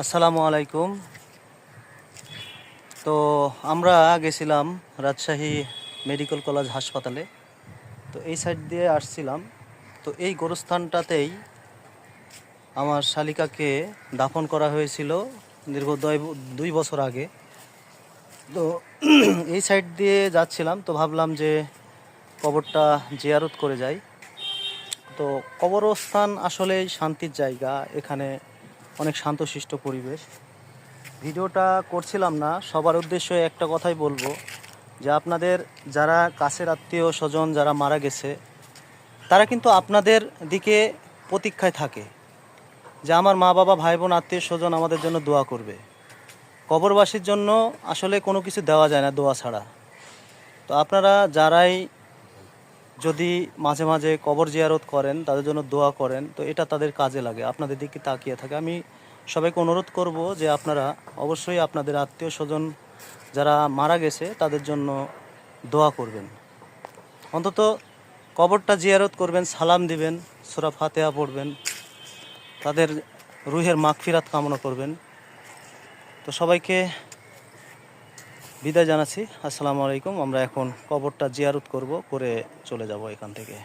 আসসালামু আলাইকুম। তো আমরা গেছিলাম রাজশাহী মেডিকেল কলেজ হাসপাতালে। তো এই সাইড দিয়ে আসছিলাম। তো এই গোরস্থানটাতেই আমার শালিকাকে দাফন করা হয়েছিল দীর্ঘ দুই বছর আগে। তো এই সাইড দিয়ে যাচ্ছিলাম তো ভাবলাম যে কবরটা জিয়ারত করে যাই। তো কবরস্থান আসলেই শান্তির জায়গা। এখানে অনেক শান্তশিষ্ট পরিবেশ। ভিডিওটা করছিলাম না, সবার উদ্দেশ্যে একটা কথাই বলব যে আপনাদের যারা কাছের আত্মীয় স্বজন যারা মারা গেছে, তারা কিন্তু আপনাদের দিকে প্রতীক্ষায় থাকে যে আমার মা বাবা, ভাই বোন, আত্মীয় স্বজন আমাদের জন্য দোয়া করবে। কবরবাসীর জন্য আসলে কোনো কিছু দেওয়া যায় না, দোয়া ছাড়া। তো আপনারা যারাই যদি মাঝে মাঝে কবর জিয়ারত করেন, তাদের জন্য দোয়া করেন, তো এটা তাদের কাজে লাগে। আপনাদের দিকে তাকিয়ে থাকে। আমি সবাইকে অনুরোধ করব যে আপনারা অবশ্যই আপনাদের আত্মীয় স্বজন যারা মারা গেছে, তাদের জন্য দোয়া করবেন। অন্তত কবরটা জিয়ারত করবেন, সালাম দিবেন, সুরা ফাতেহা পড়বেন, তাদের রুহের মাগফিরাত কামনা করবেন। তো সবাইকে বিদায় জানাচ্ছি। আসসালামু আলাইকুম। আমরা এখন কবরটা জিয়ারত করব করে চলে যাব এখান থেকে।